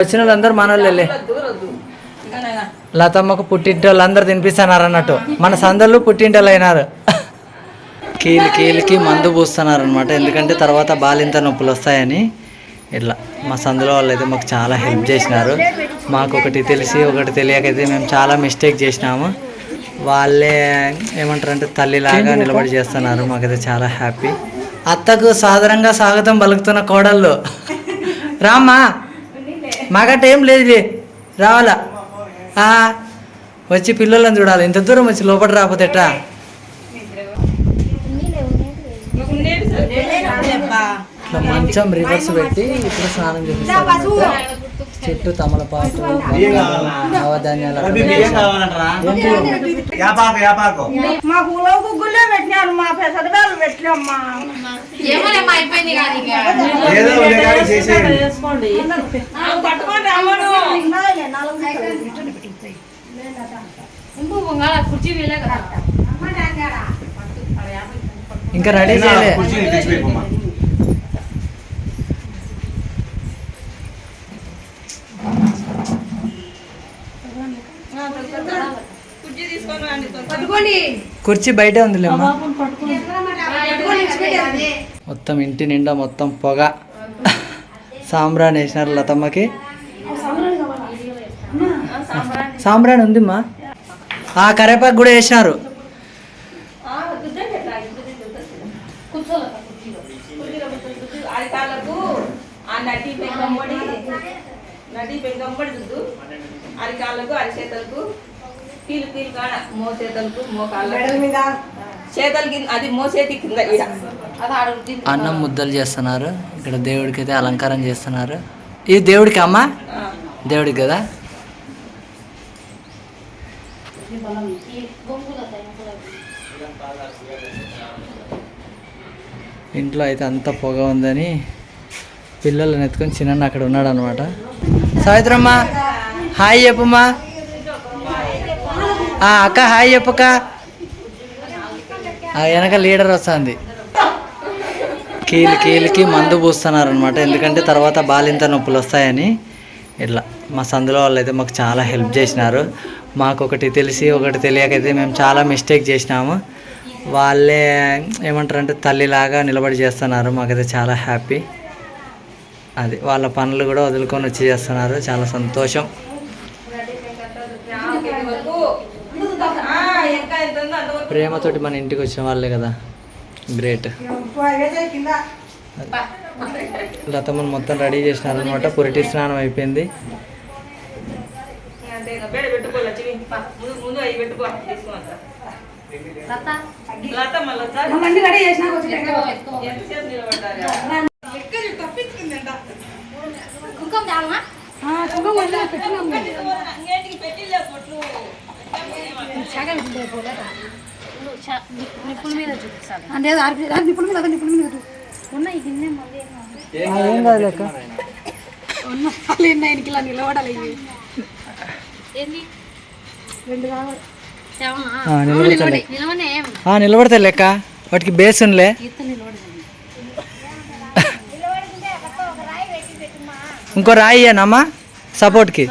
వచ్చిన వాళ్ళందరూ మన వాళ్ళే లతమ్మకు పుట్టింటి వాళ్ళందరూ తినిపిస్తున్నారు అన్నట్టు మన సందళ్ళు పుట్టింటోళ్ళు అయినారు కీలు కీలుకి మందు పూస్తున్నారు అనమాట ఎందుకంటే తర్వాత బాలింత నొప్పులు వస్తాయని ఇట్లా మా సందులో వాళ్ళు అయితే మాకు చాలా హెల్ప్ చేసినారు. మాకు ఒకటి తెలిసి ఒకటి తెలియకైతే మేము చాలా మిస్టేక్ చేసినాము. వాళ్ళే ఏమంటారంటే తల్లిలాగా నిలబడి చేస్తున్నారు. మాకైతే చాలా హ్యాపీ. అత్తకు సాధారణంగా స్వాగతం పలుకుతున్న కోడళ్ళు. రామ్మా. మాకట ఏం లేదు రావాలా వచ్చి పిల్లలను చూడాలి. ఇంత దూరం వచ్చి లోపల రాకపోతే ఇట్లా మంచం రివర్స్ పెట్టి ఇప్పుడు స్నానం చేపిస్తారు చెట్టు తమలపాకు నవధాన్యాలు మా ఊళ్ళో గుగ్గులే పెట్టినారు మా పెసరవేలు పెట్టినమ్మా పట్టుకోండి కుర్చీ ఇంకా రెడీ చేయలే. కుర్చీ బయటే ఇచ్చిపెట్టేది. మొత్తం ఇంటి నిండా మొత్తం పొగ. సాంబ్రాన్ వేసినారు లతమ్మకి. సాంబ్రాన్ ఉందిమ్మా. ఆ కరేపాకు కూడా వేసినారు. నటి దుద్దు. అరికాళ్ళకు అరిచేతలకు కీలు కీలు కాడ మోచేతలకు మోకాళ్ళకు చేతల కింద అది మోసేతి కింద అన్నం ముద్దలు చేస్తున్నారు. ఇక్కడ దేవుడికి అయితే అలంకారం చేస్తున్నారు. ఇది దేవుడికి అమ్మా. దేవుడికి కదా? ఇంట్లో అయితే అంత పొగ ఉందని పిల్లల్ని ఎత్తుకొని చిన్న అక్కడ ఉన్నాడు అనమాట సావిత్రమ్మ హాయ్ చెప్పమ్మా. అక్క హాయ్ చెప్పక్క వెనక లీడర్ వస్తుంది. కీలు కీలుకి మందు పూస్తున్నారు అనమాట ఎందుకంటే తర్వాత బాలింత నొప్పులు వస్తాయని ఇట్లా. మా సందులో వాళ్ళు అయితే మాకు చాలా హెల్ప్ చేసినారు. మాకు ఒకటి తెలిసి ఒకటి తెలియకైతే మేము చాలా మిస్టేక్ చేసినాము. వాళ్ళే ఏమంటారంటే తల్లిలాగా నిలబడి చేస్తున్నారు. మాకైతే చాలా హ్యాపీ అది వాళ్ళ పనులు కూడా వదులుకొని వచ్చి చేస్తున్నారు. చాలా సంతోషం ఆమెకి వరకు ఆ, ఇంకా ఎంత ఉందో అంతవరకు ప్రేమతోటి మన ఇంటికి వచ్చిన వాళ్ళే కదా. గ్రేట్ లతమ్మను మొత్తం రెడీ చేసినారనమాట పురిటి స్నానం అయిపోయింది. అంతే లక్ష్మి ముందు నిప్పుల మీద చూపిస్తాను. అంటే నిపుణుల మీద నిపుణుల మీద ఉన్నాయి గిన్నె మళ్ళీ ఏం కాదు లెక్క ఆయనకి ఇలా నిలబడాలి. ఏంది? రెండు కావాలి. లెక్క వాటికి బేస్ నిలబడదు. ఇంకో రాయి అమ్మా? సపోర్ట్కి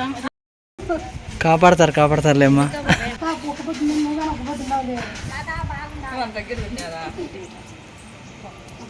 కాపాడతారు కాపాడతారులేమ్మా దగ్గర పెట్టారా ఈ నవ్వులాంటి ఉన్నట్టున్నాయి కదా ఉన్నీలే,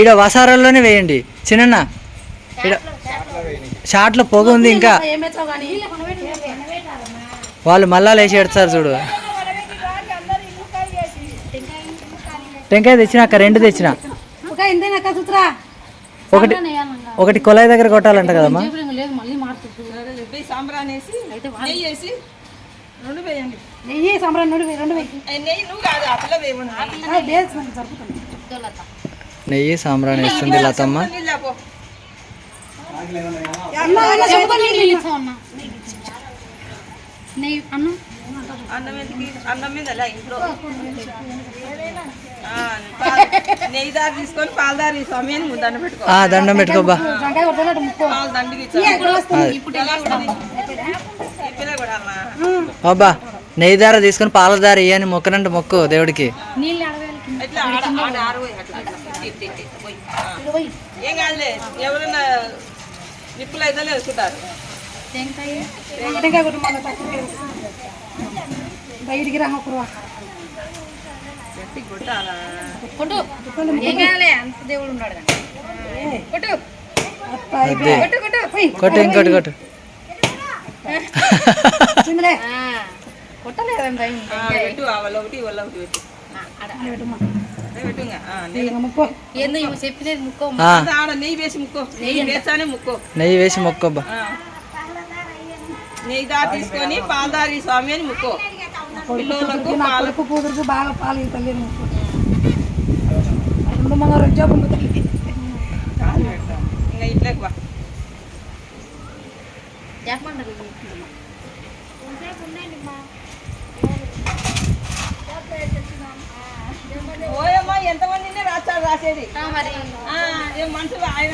ఈడ వసారాల్లోనే వేయండి. చిన్న ఈడ షార్ట్లో పొగ ఉంది ఇంకా. వాళ్ళు మళ్ళా లేచి ఎడతారు చూడు. టెంకాయ తెచ్చిన అక్క రెండు తెచ్చిన. ఒకటి ఒకటి కొలాయి దగ్గర కొట్టాలంట కదమ్మా. నెయ్యి సంబరం నుండి రెండు నెయ్యి నువ్వు కాదు ఆ పిల్ల నెయ్యి సాంబ్రాణి ఇస్తుంది లతమ్మ దండ పెట్టుకో. ఆ దండం పెట్టుకోబ్బా గంటగా కొట్టినట్టు ముక్కో. పాలు దండికి ఇచ్చాను అది. ఎలా వస్తుంది? ఈ పిల్ల కూడా అమ్మా. అబ్బా నెయ్యి దార తీసుకొని పాల దార ఇయ్యని మొక్కనంటే మొక్కు దేవుడికి. కొట్టు బయటికి రా ఇంకోటి కొట్టు. కొట్టలేదండి ఆ, పెట్టు వాళ్ళ ఒకటి వాళ్ళ ఒకటి పెట్టు. నెయ్యి. ముక్కో. ఏందో ఇవి చెప్పినది ముక్కో ఆ, అంతా ఆడ నెయ్యి వేసి ముక్కో. నెయ్యి వేసానే ముక్కో. నెయ్యి వేసి. నెయ్యి దారి తీసుకొని పాలదారి స్వామి అని ముక్కో. పిల్లలకు నా పాలు. కొడుకు కూతురుకు బాగా పాలు తల్లి ముక్కో. ఇంకా ఇట్లకి బా చెప్పమంటారు ఏం మనుషులు ఆయన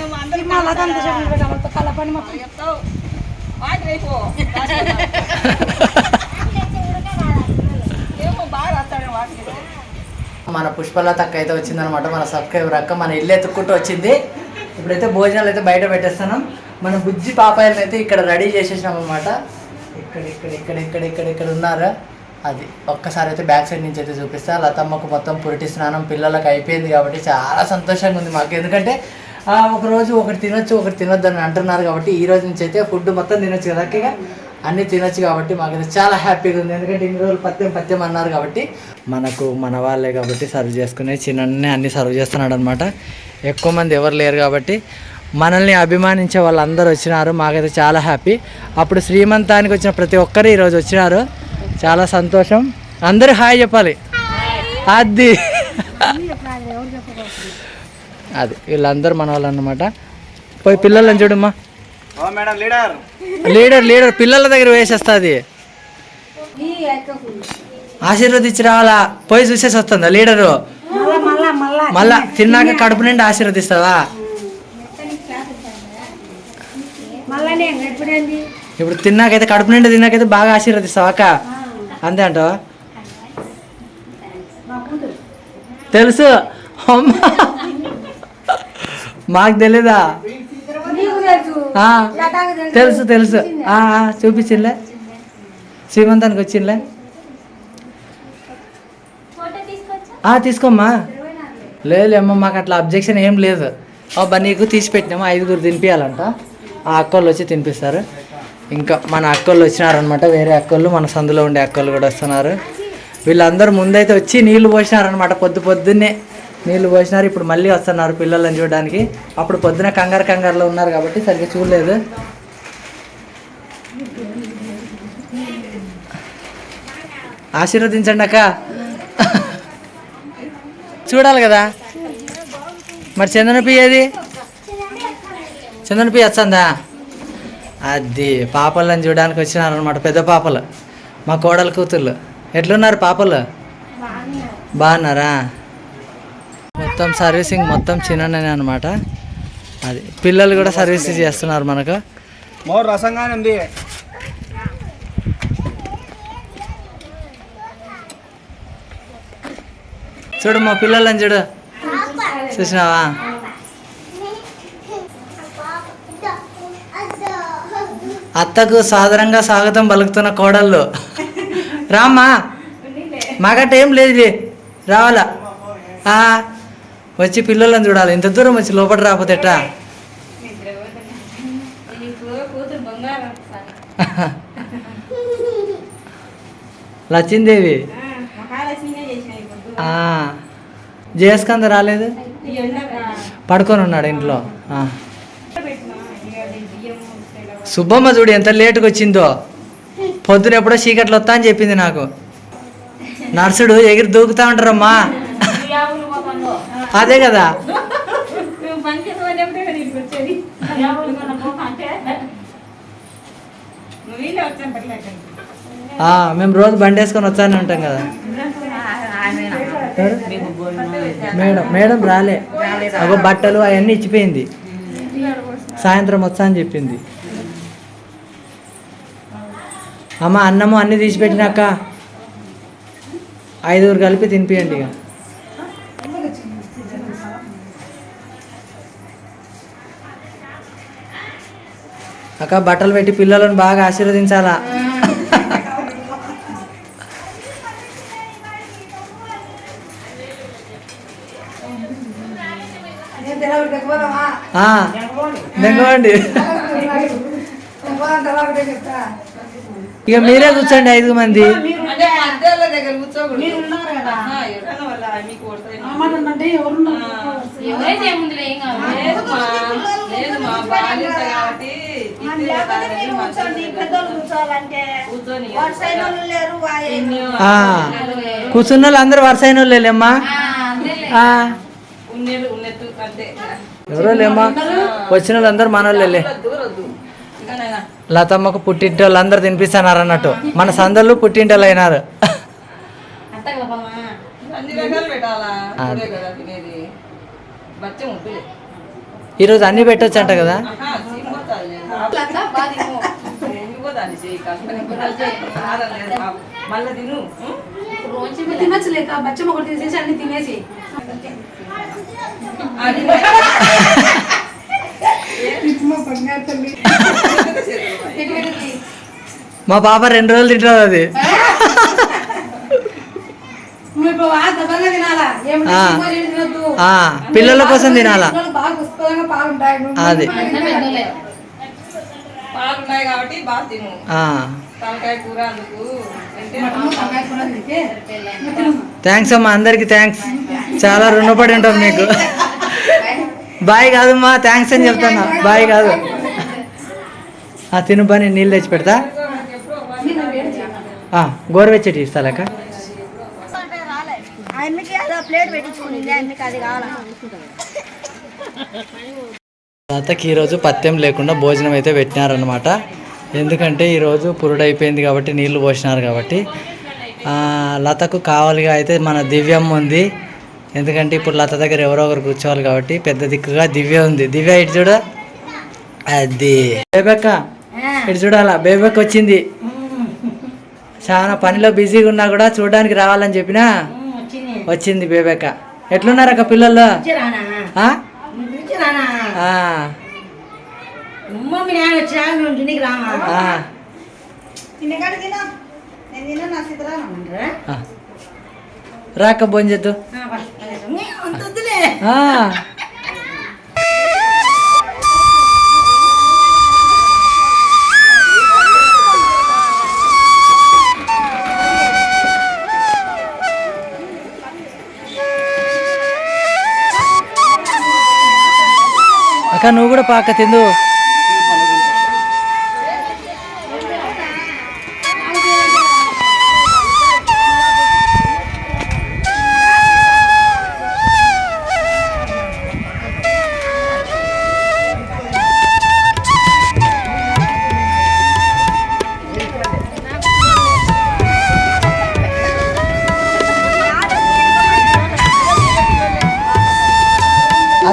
కళ్ళ పని చెప్తావు. మన అయితే వచ్చిందనమాట మన సబ్స్క్రైబర్ అక్క మన ఇల్లు ఎత్తుక్కుంటూ వచ్చింది. ఇప్పుడైతే భోజనాలు అయితే బయట పెట్టేస్తున్నాం. మన బుజ్జి పాపాయలను అయితే ఇక్కడ రెడీ చేసేసినాం అనమాట ఇక్కడ ఇక్కడ ఇక్కడ ఇక్కడ ఇక్కడ ఇక్కడ ఉన్నారు? అది. ఒక్కసారి అయితే బ్యాక్ సైడ్ నుంచి అయితే చూపిస్తా. లతమ్మకు మొత్తం పురిటి స్నానం పిల్లలకు అయిపోయింది కాబట్టి చాలా సంతోషంగా ఉంది మాకు. ఎందుకంటే ఒకరోజు ఒక రోజు ఒకటి తినొచ్చు ఒకటి తినొద్దు అని అంటున్నారు కాబట్టి ఈ రోజు నుంచి అయితే ఫుడ్ మొత్తం తినొచ్చు కదా అన్నీ తినొచ్చు కాబట్టి మాకైతే చాలా హ్యాపీగా ఉంది. ఎందుకంటే ఇన్ని రోజులు పత్యం పత్యం అన్నారు కాబట్టి మనకు మన వాళ్ళే కాబట్టి సర్వ్ చేసుకునే చిన్న అన్ని సర్వ్ చేస్తున్నాడు అనమాట ఎక్కువ మంది ఎవరు లేరు కాబట్టి మనల్ని అభిమానించే వాళ్ళందరూ వచ్చినారు. మాకైతే చాలా హ్యాపీ. అప్పుడు శ్రీమంతానికి వచ్చిన ప్రతి ఒక్కరు ఈరోజు వచ్చినారు. చాలా సంతోషం. అందరూ హాయ్ చెప్పాలి. అది అది వీళ్ళందరూ మన వాళ్ళు అన్నమాట పోయి పిల్లలని చూడమ్మా. ఓ మేడం లీడర్. లీడర్ లీడర్ పిల్లల దగ్గర వేసేస్తుంది. ఆశీర్వదించి రావాలా పోయి చూసేసి వస్తుందా లీడరు? మళ్ళా తిన్నాక కడుపు నిండి ఆశీర్వదిస్తావా? ఇప్పుడు తిన్నాకైతే కడుపు నిండి తిన్నాకైతే బాగా ఆశీర్వదిస్తావా అక్క? అంతే అంటావా? తెలుసు. అమ్మా. మాకు తెలీదా? నీకు తెలుసు. ఆ, తెలుసు. తెలుసు ఆ, ఆ, చూపించింలే శ్రీమంతానికి వచ్చింలే ఆ, తీసుకోమ్మా. లేదు అమ్మ మాకు అట్లా అబ్జెక్షన్ ఏం లేదు. అబ్బా నీకు తీసి పెట్టినాము? ఐదుగురు తినిపించాలంట ఆ అక్కోళ్ళు వచ్చి తినిపిస్తారు. ఇంకా మన అక్కళ్ళు వచ్చినారనమాట వేరే అక్కళ్ళు మన సందులో ఉండే అక్కలు కూడా వస్తున్నారు. వీళ్ళందరూ ముందైతే వచ్చి నీళ్ళు పోసినారనమాట పొద్దు పొద్దున్నే నీళ్ళు పోసినారు. ఇప్పుడు మళ్ళీ వస్తున్నారు పిల్లలను చూడడానికి. అప్పుడు పొద్దున కంగారు కంగారులో ఉన్నారు కాబట్టి సరిగ్గా చూడలేదు. ఆశీర్వదించండి అక్క. చూడాలి కదా. మరి చందనపి ఏది? చందనపి వచ్చందా అది పాపలను చూడడానికి వచ్చినారనమాట పెద్ద పాపలు. మా కోడలు కూతుర్లు. ఎట్లున్నారు పాపలు? బాగున్నారా? మొత్తం సర్వీసింగ్ మొత్తం చిన్ననే అనమాట అది పిల్లలు కూడా సర్వీస్ చేస్తున్నారు మనకు. రసంగానే ఉంది. చూడు మా పిల్లలని చూడు. చూసినావా? అత్తకు సాదరంగా స్వాగతం పలుకుతున్న కోడళ్ళు. రామ్మా. మాకట్ట ఏం లేదు రావాలా వచ్చి పిల్లలను చూడాలి. ఇంత దూరం వచ్చి లోపల రాకపోతే ఎట్టా కూతురు బంగారం లచ్చిందేవి జయస్కంద రాలేదు? పడుకొని ఉన్నాడు ఇంట్లో. సుబ్బమ్మ చూడు ఎంత లేటుగా వచ్చిందో. పొద్దున ఎప్పుడో చీకట్లు వస్తా అని చెప్పింది నాకు. నర్సుడు ఎగిరి దూకుతా ఉంటారమ్మా. అదే కదా. మేము రోజు బండి వేసుకొని వచ్చానే ఉంటాం కదా. మేడం మేడం రాలే. ఒక బట్టలు అవన్నీ ఇచ్చిపోయింది. సాయంత్రం వచ్చా అని చెప్పింది. అమ్మ అన్నము అన్ని తీసి పెట్టినాక ఐదుగురు కలిపి తినిపియండి ఇక. అక్క బట్టలు పెట్టి పిల్లలను బాగా ఆశీర్వదించాలా? ఆ, ఇక మీరే కూర్చోండి ఐదు మంది. కూర్చున్న వాళ్ళు అందరు వరుస అయిన వాళ్ళేమ్మా ఆ, ఉన్నేళ్ళు ఉన్నట్టు అంతే. ఎవరో లేమ్మా? వచ్చిన వాళ్ళందరూ మన వాళ్ళే ఇంకా నాయనా లతమ్మకు పుట్టింటి వాళ్ళు అందరు తినిపిస్తున్నారు అన్నట్టు మన సందర్లు పుట్టింటి వాళ్ళు అయినారు ఈరోజు అన్ని పెట్టొచ్చు అంట కదా తినచ్చులేక బచ్చం ఒకటి తీసేసి అన్ని తినేసి. అది. మా పాప రెండు రోజులు తింటుంది అది. పిల్లల కోసం తినాలా? అది. థ్యాంక్స్ అమ్మా అందరికి థ్యాంక్స్ చాలా రుణపడి ఉంటాం మీకు బాయ్ కాదమ్మా థ్యాంక్స్ అని చెప్తాను బాయ్ కాదు. ఆ, తిను బా నేను నీళ్ళు తెచ్చి పెడతా. గోరువెచ్చటి ఇస్తాలక్క. తాతకి ఈరోజు పత్యం లేకుండా భోజనం అయితే పెట్టినారనమాట ఎందుకంటే ఈరోజు పురుడు అయిపోయింది కాబట్టి నీళ్ళు పోసినారు కాబట్టి. లతకు కావాలిగా అయితే మన దివ్యమ్మ ఉంది. ఎందుకంటే ఇప్పుడు లత దగ్గర ఎవరో ఒకరు కూర్చోవాలి కాబట్టి పెద్ద దిక్కుగా దివ్య ఉంది. దివ్య ఇటు చూడ. అది. బేబెక్క ఇటు చూడాలా? బేబెక్క వచ్చింది. చాలా పనిలో బిజీగా ఉన్నా కూడా చూడడానికి రావాలని చెప్పినా? వచ్చింది. బేబెక్క. పిల్లలు. తినగాడు తినా. నేను నా సిద్ధరా ఆ. రాక భోంచేద్దు. అక్క నువ్వు కూడా పాక తిందు.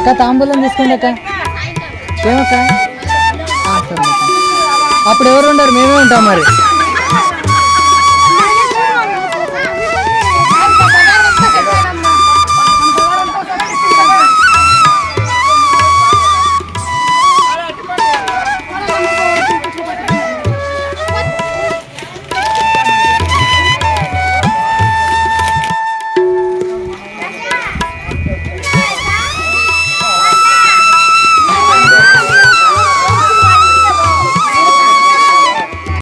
అక్క తాంబూలం తీసుకోండి అక్క. ఏమక్క? అప్పుడు ఎవరు ఉండరు? మేమే ఉంటాం మరి.